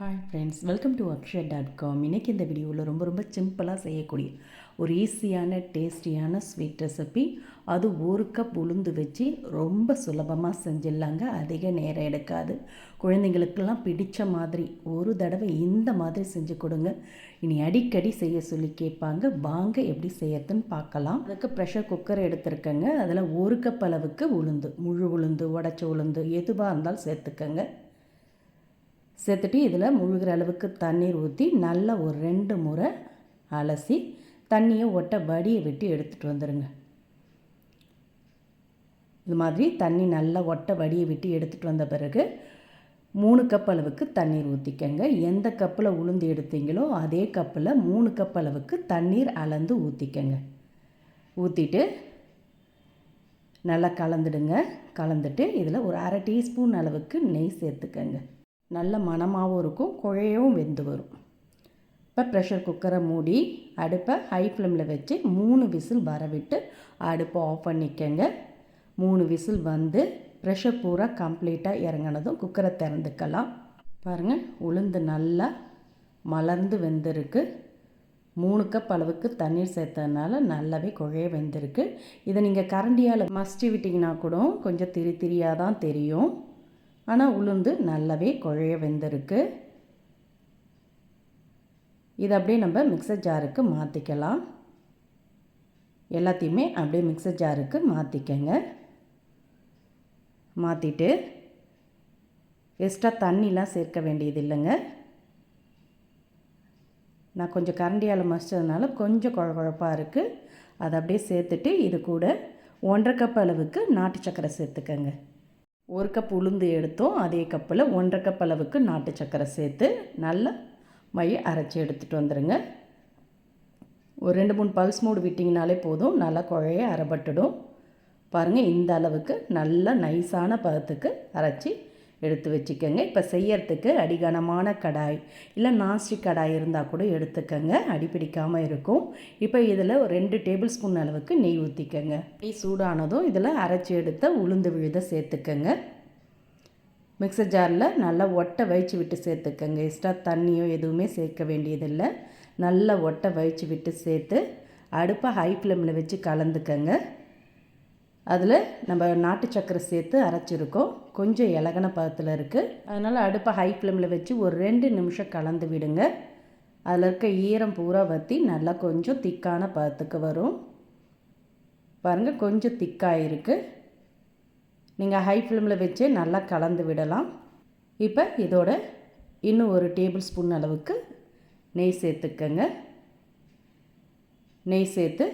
Hi friends welcome to Akshaya dot com இன்றைக்கி இந்த வீடியோவில் ரொம்ப ரொம்ப சிம்பிளாக செய்யக்கூடிய ஒரு ஈஸியான டேஸ்டியான ஸ்வீட் ரெசிபி அது ஒரு கப் உளுந்து வச்சு ரொம்ப சுலபமாக செஞ்சிடலாங்க. அதிக நேரம் எடுக்காது. குழந்தைங்களுக்கெல்லாம் பிடிச்ச மாதிரி ஒரு தடவை இந்த மாதிரி செஞ்சு கொடுங்க. இனி அடிக்கடி செய்ய சொல்லி கேட்பாங்க. வாங்க எப்படி செய்யறதுன்னு பார்க்கலாம். அதுக்கு ப்ரெஷர் குக்கர் எடுத்துருக்கேங்க. அதில் ஒரு கப் அளவுக்கு உளுந்து முழு உளுந்து உடச்ச உளுந்து எதுவாக இருந்தாலும் சேர்த்துக்கங்க. சேர்த்துட்டு இதில் முழுகிற அளவுக்கு தண்ணீர் ஊற்றி நல்லா ஒரு ரெண்டு முறை அலசி தண்ணியை ஒட்ட வடியை விட்டு எடுத்துகிட்டு வந்துடுங்க இது மாதிரி தண்ணி நல்லா ஒட்ட வடியை விட்டு எடுத்துகிட்டு வந்த பிறகு மூணு கப் அளவுக்கு தண்ணீர் ஊற்றிக்கங்க எந்த கப்பில் உளுந்து எடுத்தீங்களோ அதே கப்பில் மூணு கப் அளவுக்கு தண்ணீர் அளந்து ஊற்றிக்கங்க ஊற்றிட்டு நல்லா கலந்துடுங்க. கலந்துட்டு இதில் ஒரு அரை டீஸ்பூன் அளவுக்கு நெய் சேர்த்துக்கங்க. நல்ல மணமாகவும் இருக்கும் குழையவும் வெந்து வரும். இப்போ ப்ரெஷர் குக்கரை மூடி அடுப்பை ஹை ஃப்ளேமில் வச்சு மூணு விசில் வரவிட்டு அடுப்பை ஆஃப் பண்ணிக்கங்க. மூணு விசில் வந்து ப்ரெஷர் பூரா கம்ப்ளீட்டாக இறங்கினதும் குக்கரை திறந்துக்கலாம். பாருங்கள் உளுந்து நல்லா மலர்ந்து வெந்திருக்கு. மூணு கப் அளவுக்கு தண்ணீர் சேர்த்ததுனால நல்லாவே குழைய வெந்திருக்கு. இதை நீங்கள் கரண்டியால் மசிச்சு விட்டிங்கன்னா கூட கொஞ்சம் திரி திரியாக தான் தெரியும். ஆனால் உளுந்து நல்லாவே குழைய வெந்திருக்கு. இதை அப்படியே நம்ம மிக்சர் ஜாருக்கு மாற்றிக்கலாம் எல்லாத்தையுமே அப்படியே மிக்சர் ஜாருக்கு மாற்றிக்கங்க மாற்றிட்டு எக்ஸ்ட்ரா தண்ணிலாம் சேர்க்க வேண்டியது இல்லைங்க. நான் கொஞ்சம் கரண்டியால் மசிச்சதுனால கொஞ்சம் குழ குழப்பாக இருக்குது அதை அப்படியே சேர்த்துட்டு இது கூட ஒன்றரை கப் அளவுக்கு நாட்டு சக்கரை சேர்த்துக்கங்க. ஒரு கப் உளுந்து எடுத்தோம். அதே கப்பில் ஒன்றரை கப் அளவுக்கு நாட்டு சக்கரை சேர்த்து நல்லா மைய அரைச்சி எடுத்துகிட்டு வந்துடுங்க ஒரு ரெண்டு மூணு பல்ஸ் மூடு விட்டிங்கனாலே போதும். நல்லா குழைய அரைபட்டுடும். பாருங்கள் இந்த அளவுக்கு நல்லா நைஸான பதத்துக்கு அரைச்சி எடுத்து வச்சுக்கோங்க. இப்போ செய்யறதுக்கு அடிகனமான கடாய் இல்லை நாஸ்டிக் கடாய் இருந்தால் கூட எடுத்துக்கோங்க. அடிப்பிடிக்காமல் இருக்கும். இப்போ இதில் ஒரு ரெண்டு டேபிள் ஸ்பூன் அளவுக்கு நெய் ஊற்றிக்கோங்க நெய் சூடானதும் இதில் அரைச்சி எடுத்த உளுந்து விழுத சேர்த்துக்கோங்க. மிக்சர் ஜாரில் நல்லா ஒட்டை வயிச்சு விட்டு சேர்த்துக்கோங்க. எக்ஸ்ட்ரா தண்ணியோ எதுவுமே சேர்க்க வேண்டியதில்லை. நல்லா ஒட்டை வயிச்சு விட்டு சேர்த்து அடுப்பை ஹை ஃப்ளேமில் வச்சு கலந்துக்கங்க. அதில் நம்ம நாட்டு சக்கரை சேர்த்து அரைச்சிருக்கோம். கொஞ்சம் இலகன பதத்தில் இருக்குது அதனால் அடுப்பை ஹை ஃப்ளேமில் வச்சு ஒரு ரெண்டு நிமிஷம் கலந்து விடுங்க. அதில் இருக்க ஈரம் பூரா வற்றி நல்லா கொஞ்சம் திக்கான பதத்துக்கு வரும். பாருங்கள் கொஞ்சம் திக்காக இருக்குது நீங்கள் ஹை ஃப்ளேமில் வச்சு நல்லா கலந்து விடலாம். இப்போ இதோட இன்னும் ஒரு டேபிள் ஸ்பூன் அளவுக்கு நெய் சேர்த்துக்கங்க. நெய் சேர்த்து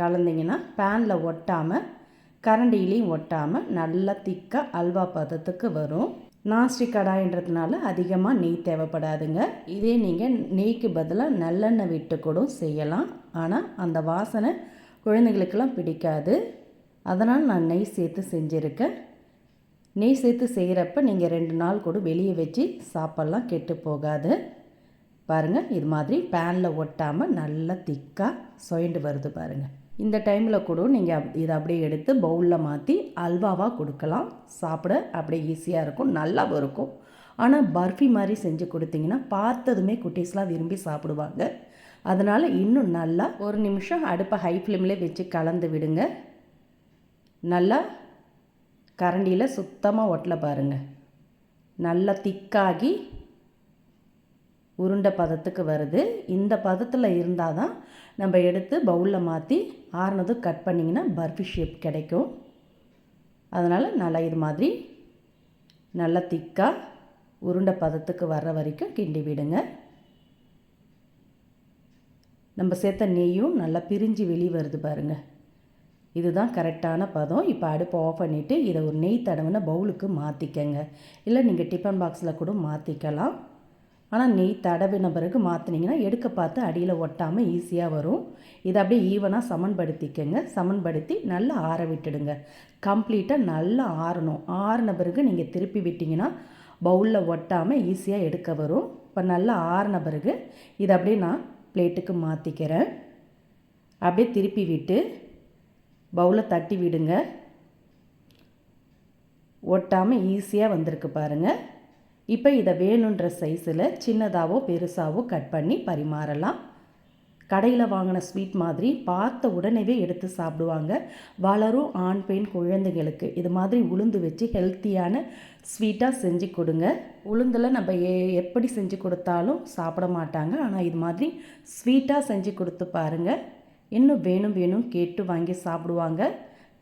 கலந்திங்கன்னா பேனில் ஒட்டாமல் கரண்டிலையும் ஒட்டாமல் நல்லா திக்காக அல்வா பதத்துக்கு வரும். நான்ஸ்டிக் கடாயின்றதுனால அதிகமாக நெய் தேவைப்படாதுங்க. இதே நீங்கள் நெய்க்கு பதிலாக நல்லெண்ணெய் விட்டு கூட செய்யலாம். ஆனால் அந்த வாசனை குழந்தைங்களுக்கெல்லாம் பிடிக்காது. அதனால் நான் நெய் சேர்த்து செஞ்சுருக்கேன். நெய் சேர்த்து செய்கிறப்ப நீங்கள் ரெண்டு நாள் கூட வெளியே வச்சு சாப்பாடெலாம் கெட்டு போகாது. பாருங்கள் இது மாதிரி பேனில் ஒட்டாமல் நல்லா திக்காக சொயண்டு வருது பாருங்கள் இந்த டைமில் கூட நீங்கள் இதை அப்படியே எடுத்து பவுலில் மாற்றி அல்வாவாக கொடுக்கலாம். சாப்பிட அப்படியே ஈஸியாக இருக்கும் நல்லாவும் இருக்கும். ஆனால் பர்ஃபி மாதிரி செஞ்சு கொடுத்தீங்கன்னா பார்த்ததுமே குட்டீஸ்லாம் விரும்பி சாப்பிடுவாங்க. அதனால் இன்னும் நல்லா ஒரு நிமிஷம் அடுப்பை ஹை ஃப்ளேம்லேயே வச்சு கலந்து விடுங்க. நல்லா கரண்டியில் சுத்தமாக ஒட்டலை பாருங்கள் நல்லா திக்காகி உருண்டை பதத்துக்கு வருது. இந்த பதத்தில் இருந்தால் தான் நம்ம எடுத்து பவுலில் மாற்றி ஆறுனதும் கட் பண்ணிங்கன்னா பர்ஃபி ஷேப் கிடைக்கும். அதனால் நல்லா இது மாதிரி நல்லா திக்காக உருண்டை பதத்துக்கு வர்ற வரைக்கும் கிண்டி விடுங்க. நம்ம சேர்த்த நெய்யும் நல்லா பிரிஞ்சு வெளியே வருது பாருங்கள் இதுதான் கரெக்டான பதம். இப்போ அடுப்பை ஆஃப் பண்ணிவிட்டு இதை ஒரு நெய் தடவின பவுலுக்கு மாற்றிக்கங்க இல்லை நீங்கள் டிஃபன் பாக்ஸில் கூட மாற்றிக்கலாம் ஆனால் நெய் தடவின பிறகு மாற்றினீங்கன்னா எடுக்க பார்த்து அடியில் ஒட்டாமல் ஈஸியாக வரும். இதை அப்படியே ஈவனாக சமன்படுத்திக்கங்க. சமன்படுத்தி நல்லா ஆற விட்டுடுங்க. கம்ப்ளீட்டாக நல்லா ஆறணும். ஆறின பிறகு நீங்கள் திருப்பி விட்டிங்கன்னா பவுலில் ஒட்டாமல் ஈஸியாக எடுக்க வரும். இப்போ நல்லா ஆறின பிறகு இதை அப்படியே நான் பிளேட்டுக்கு மாற்றிக்கிறேன் அப்படியே திருப்பி விட்டு பவுலை தட்டி விடுங்க. ஒட்டாமல் ஈஸியாக வந்திருக்கு பாருங்கள் இப்போ இதை வேணுன்ற சைஸில் சின்னதாகவோ பெருசாகவோ கட் பண்ணி பரிமாறலாம். கடையில் வாங்கின ஸ்வீட் மாதிரி பார்த்த உடனேவே எடுத்து சாப்பிடுவாங்க. வளரும் ஆண் பெண் குழந்தைகளுக்கு இது மாதிரி உளுந்து வச்சு ஹெல்த்தியான ஸ்வீட்டாக செஞ்சு கொடுங்க. உளுந்தில் நம்ம எ எப்படி செஞ்சு கொடுத்தாலும் சாப்பிட மாட்டாங்க. ஆனால் இது மாதிரி ஸ்வீட்டாக செஞ்சு கொடுத்து பாருங்கள் இன்னும் வேணும் வேணும் கேட்டு வாங்கி சாப்பிடுவாங்க.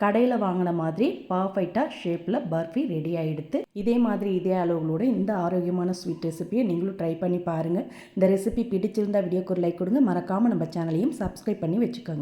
கடையில் வாங்கின மாதிரி பர்ஃபெக்டாக ஷேப்பில் பர்ஃபி ரெடி ஆகிடுது இதே மாதிரி இதே அளவுகளோட இந்த ஆரோக்கியமான ஸ்வீட் ரெசிபியை நீங்களும் ட்ரை பண்ணி பாருங்கள் இந்த ரெசிபி பிடிச்சிருந்தா வீடியோக்கு ஒரு லைக் கொடுங்க. மறக்காமல் நம்ம சேனலையும் சப்ஸ்கிரைப் பண்ணி வச்சுக்கோங்க.